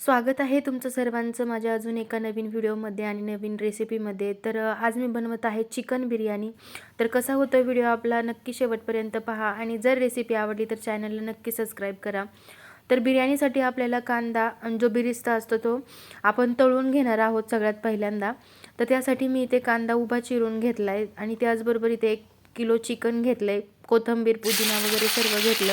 स्वागत आहे तुमचं सर्वांचं माझ्या अजून एका नवीन व्हिडिओमध्ये आणि नवीन रेसिपीमध्ये. तर आज मी बनवत आहे चिकन बिर्याणी. तर कसा होतो व्हिडिओ आपला नक्की शेवटपर्यंत पहा आणि जर रेसिपी आवडली तर चॅनलला नक्की सबस्क्राईब करा. तर बिर्याणीसाठी आपल्याला कांदा आणि जो बिरिस्ता असतो तो आपण तळून घेणार आहोत सगळ्यात पहिल्यांदा. तर त्यासाठी मी इथे कांदा उभा चिरून घेतला आहे आणि त्याचबरोबर इथे एक किलो चिकन घेतलं आहे कोथिंबीर पुदिना वगैरे सर्व घेतलं.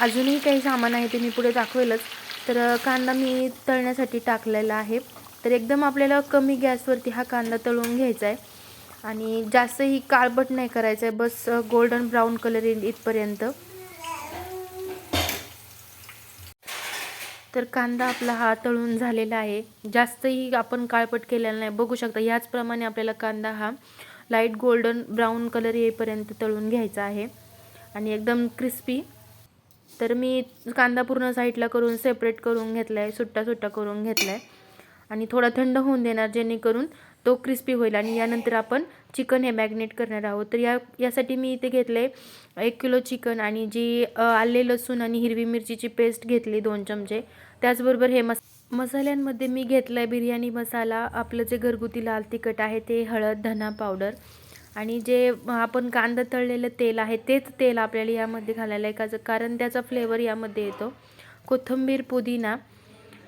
अजूनही काही सामान आहे ते मी पुढे दाखवेलच. तर कांदा मी तळण्यासाठी टाकलेला आहे. तर एकदम आपल्याला कमी गॅसवरती हा कांदा तळून घ्यायचा आहे. आणि जास्तही काळबट नाही करायचं आहे बस गोल्डन ब्राऊन कलर येईल इथपर्यंत. तर कांदा आपला हा तळून झालेला आहे. जास्तही आपण काळपट केलेला नाही. बघू शकता ह्याचप्रमाणे आपल्याला कांदा हा लाइट गोल्डन ब्राऊन कलर येईपर्यंत तळून घ्यायचा आहे. आणि एकदम क्रिस्पी तर मी कांदा पूर्ण साईडला करून सेपरेट करून घेतला आहे सुट्टा सुट्टा करून घेतला आहे आणि थोडा थंड होऊन देणार जेणेकरून तो क्रिस्पी होईल. आणि यानंतर आपण चिकन हे मॅग्नेट करणार आहोत. तर या यासाठी मी इथे घेतलं आहे एक किलो चिकन आणि जी आले लसूण आणि हिरवी मिरचीची पेस्ट घेतली दोन चमचे. त्याचबरोबर हे मस मसाल्यांमध्ये मी घेतलं आहे बिर्याणी मसाला. आपलं जे घरगुती लाल तिखट आहे ते हळद धना पावडर आणि जे आपण कांदा तळलेलं तेल आहे तेच तेल आपल्याला यामध्ये घालायला आहे का कारण त्याचा फ्लेवर यामध्ये येतो. कोथिंबीर पुदिना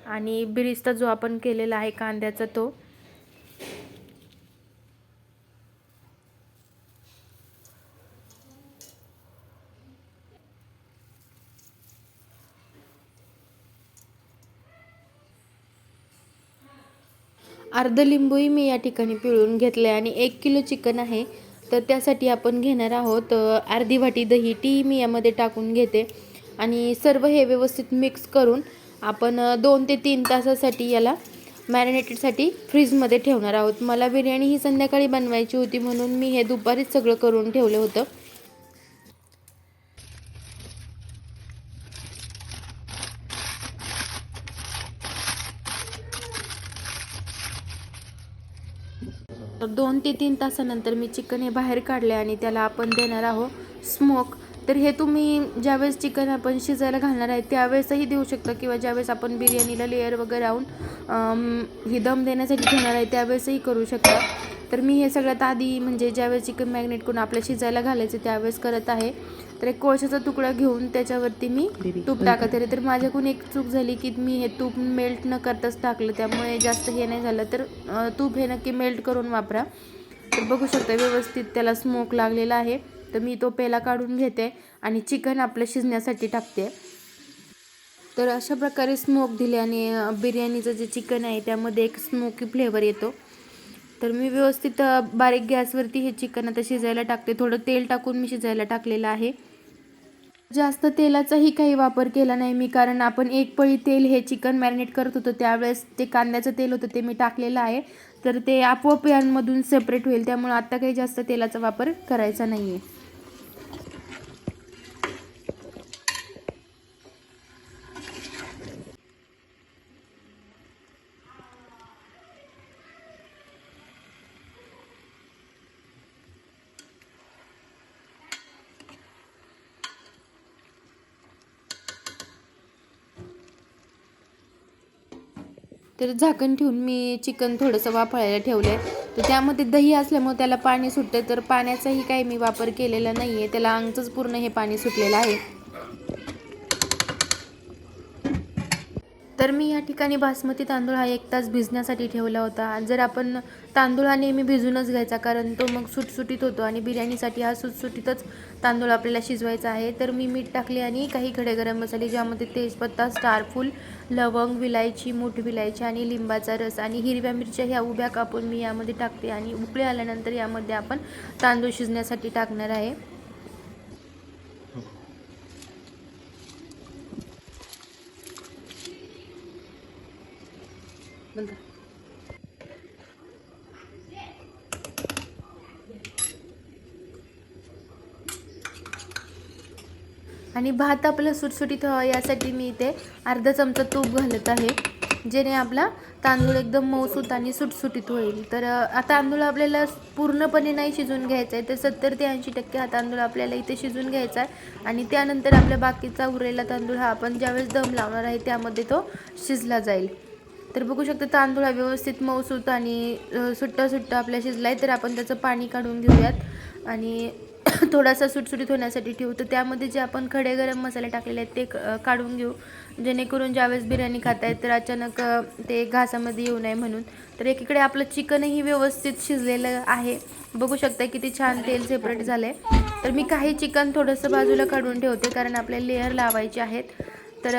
आणि बिरिस्ता जो आपण केलेला आहे कांद्याचा तो. अर्ध लिंबूही मी या ठिकाणी पिळून घेतलं आहे आणि एक किलो चिकन आहे. तर त्यासाठी आपण घेणार आहोत अर्धी वाटी दही. टीही मी यामध्ये टाकून घेते. आणि सर्व हे व्यवस्थित मिक्स करून आपण दोन ते तीन तासासाठी याला मॅरिनेटेडसाठी फ्रीजमध्ये ठेवणार आहोत. मला बिर्याणी ही संध्याकाळी बनवायची होती म्हणून मी हे दुपारीच सगळं करून ठेवलं होतं. तर दोन ते तीन तासानंतर मी चिकन हे बाहेर काढले आणि त्याला आपण देणार आहोत स्मोक. तर हे तुम्ही ज्यावेळेस चिकन आपण शिजायला घालणार आहे त्यावेळेसही देऊ शकता किंवा ज्यावेळेस आपण बिर्याणीला लेअर वगैरे राहून ही दम देण्यासाठी घेणार आहे त्यावेळेसही करू शकता. तर मी हे सगळ्यात आधी म्हणजे ज्यावेळेस चिकन मॅग्नेट करून आपल्या शिजायला घालायचं त्यावेळेस करत आहे. तर एक कोळशाचा तुकडा घेऊन त्याच्यावरती मी तूप टाकत आहे. तर माझ्याकडून एक चूक झाली की मी हे तूप मेल्ट न करताच टाकलं. त्यामुळे जास्त हे नाही झालं. तर तूप हे नक्की मेल्ट करून वापरा. तर बघू शकता व्यवस्थित त्याला स्मोक लागलेला आहे. तर मी तो पेला काढून घेते आणि चिकन आपलं शिजण्यासाठी टाकते. तर अशा प्रकारे स्मोक दिल्याने बिर्याणीचं जे चिकन आहे त्यामध्ये एक स्मोकी फ्लेवर येतो. तर मी व्यवस्थित बारीक गॅसवरती हे चिकन आता शिजायला टाकते. थोडं तेल टाकून मी शिजायला टाकलेलं आहे. जास्त तेलाचाही काही वापर केला नाही मी कारण आपण एक पळी तेल हे चिकन मॅरिनेट करत होतो. त्यावेळेस ते कांद्याचं तेल होतं ते मी टाकलेलं आहे. तर ते आपोआप यांमधून सेपरेट होईल त्यामुळे आत्ता काही जास्त तेलाचा वापर करायचा नाही आहे तर झाकण ठेवून मी चिकन थोडंसं वाफळायला ठेवलं आहे तर त्यामध्ये दही असल्यामुळे त्याला पाणी सुटतं तर पाण्याचाही काही मी वापर केलेला नाही आहे त्याला अंगचंच पूर्ण हे पाणी सुटलेलं आहे. तर मी या ठिकाणी बासमती तांदूळ हा एक तास भिजण्यासाठी ठेवला होता. जर आपण तांदूळ हा नेहमी भिजूनच घ्यायचा कारण तो मग सुटसुटीत होतो आणि बिर्याणीसाठी हा सुटसुटीतच तांदूळ आपल्याला शिजवायचा आहे. तर मी मीठ टाकले आणि काही खडे गरम मसाले ज्यामध्ये तेजपत्ता स्टारफूल लवंग विलायची मूठ विलायची आणि लिंबाचा रस आणि हिरव्या मिरच्या ह्या उभ्या कापून मी यामध्ये टाकते आणि उकळी आल्यानंतर यामध्ये आपण तांदूळ शिजण्यासाठी टाकणार आहे. आणि भात आपलं सुटसुटीत व्हावा यासाठी मी इथे अर्धा चमचा तूप घालत आहे जेणे आपला तांदूळ एकदम मऊसूत आणि सुटसुटीत होईल. तर तांदूळ आपल्याला पूर्णपणे नाही शिजून घ्यायचा आहे तर सत्तर ते ऐंशी टक्के हा तांदूळ आपल्याला इथे शिजून घ्यायचा आहे. आणि त्यानंतर आपल्या बाकीचा उरलेला तांदूळ हा आपण ज्यावेळेस दम लावणार आहे त्यामध्ये तो शिजला जाईल. तर बघू शकता तांदूळ हा व्यवस्थित मऊसूत आणि सुट्टा सुट्टा आपल्या शिजला आहे तर आपण त्याचं पाणी काढून घेऊयात. आणि थोडासा सुटसुटीत होण्यासाठी ठेवू. तर त्यामध्ये जे आपण खडे गरम मसाले टाकलेले आहेत ते क- काढून घेऊ. जेणेकरून ज्यावेळेस बिर्याणी खातायत तर अचानक ते घासामध्ये येऊ नये म्हणून. तर एकीकडे आपलं चिकनही व्यवस्थित शिजलेलं आहे. बघू शकता किती छान तेल सेपरेट झालं आहे तर मी काही चिकन थोडंसं बाजूला काढून ठेवते कारण आपल्या लेअर लावायचे आहेत. तर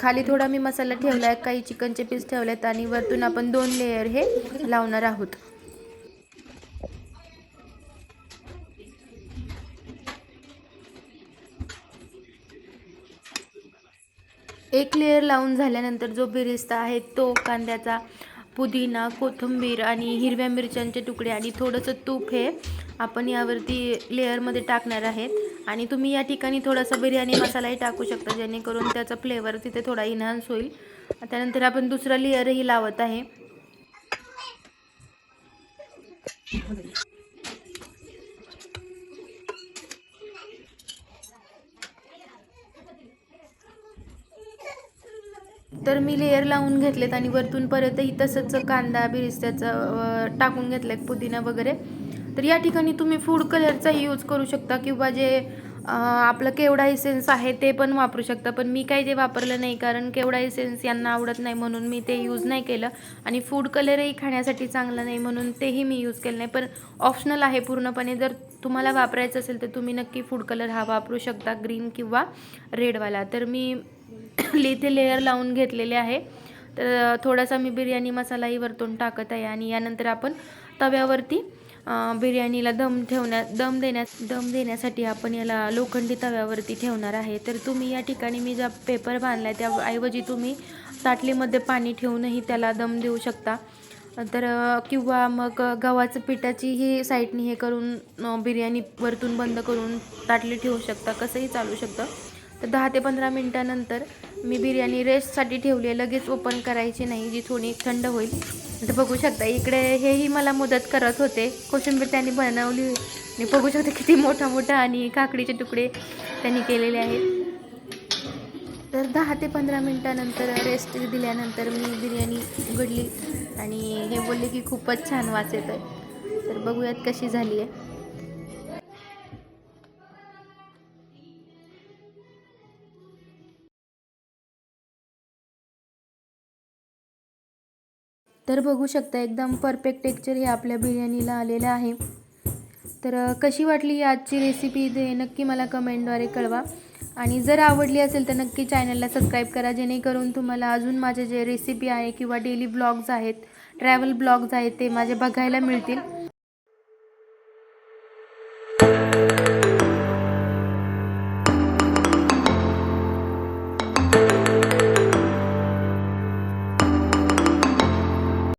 खाली थोडा मी मसाला ठेवला आहे काही चिकनचे पीस ठेवले आहेत आणि वरतून आपण दोन लेयर हे लावणार आहोत. एक लेयर लावून झाल्यानंतर जो बिरिस्ता आहे तो कांद्याचा पुदिना कोथिंबीर आणि हिरव्या मिरच्यांचे तुकडे आणि थोडंसं तूप हे आपण यावरती लेअरमध्ये टाकणार आहेत. आणि तुम्ही या ठिकाणी थोडासा बिर्याणी मसालाही टाकू शकता जेणेकरून त्याचा फ्लेवर तिथे थोडा इन्हान्स होईल. त्यानंतर आपण दुसरा लेअरही लावत आहे. तर मी लेअर लावून घेतलेत आणि वरतून परतही तसंच कांदा बिरिस्त्याचं टाकून घेतलं पुदिना वगैरे. तर या ठिकाणी तुम्ही फूड कलरचाही यूज करू शकता किंवा जे आपलं केवडा इसेन्स आहे ते पण वापरू शकता. पण मी काही ते वापरलं नाही कारण केवडा इसेन्स यांना आवडत नाही म्हणून मी ते यूज नाही केलं. आणि फूड कलरही खाण्यासाठी चांगलं नाही म्हणून तेही मी यूज केलं नाही. पण ऑप्शनल आहे पूर्णपणे. जर तुम्हाला वापरायचं असेल तर तुम्ही नक्की फूड कलर हा वापरू शकता ग्रीन किंवा रेडवाला तर मी इथे लेअर लावून घेतलेले आहे. तर थोडासा मी बिर्याणी मसालाही वरतून टाकत आहे आणि यानंतर आपण तव्यावरती बिर्याणीला दम ठेवण्या दम देण्यास दम देण्यासाठी आपण याला लोखंडी तव्यावरती ठेवणार आहे. तर तुम्ही या ठिकाणी मी ज्या पेपर बांधला आहे त्याऐवजी तुम्ही ताटलीमध्ये पाणी ठेवूनही त्याला दम देऊ शकता. तर किंवा मग गव्हाचं पिठाची ही साईडनी हे करून बिर्याणी वरतून बंद करून ताटली ठेवू शकता. कसंही चालू शकतं. तर दहा ते पंधरा मिनटानंतर मी बिर्याणी रेस्टसाठी ठेवली आहे. लगेच ओपन करायची नाही जी थोडी थंड होईल. तर बघू शकता इकडे हेही मला मदत करत होते. कोशिंबीर त्यांनी बनवली. आणि बघू शकता किती मोठा मोठा आणि काकडीचे तुकडे त्यांनी केलेले आहेत. तर दहा ते पंधरा मिनटानंतर रेस्ट दिल्यानंतर मी बिर्याणी उघडली आणि हे बोलले की खूपच छान वास येतं आहे तर बघूयात कशी झाली आहे. तर बघू शकता एकदम परफेक्ट टेक्चर हे आपल्या बिर्याणीला आलेलं आहे. तर कशी वाटली आजची रेसिपी ते नक्की मला कमेंटद्वारे कळवा. आणि जर आवडली असेल तर नक्की चॅनलला सबस्क्राईब करा जेणेकरून तुम्हाला अजून माझे जे रेसिपी आहे किंवा डेली ब्लॉग्स आहेत ट्रॅव्हल ब्लॉग्स आहेत ते माझे बघायला मिळतील.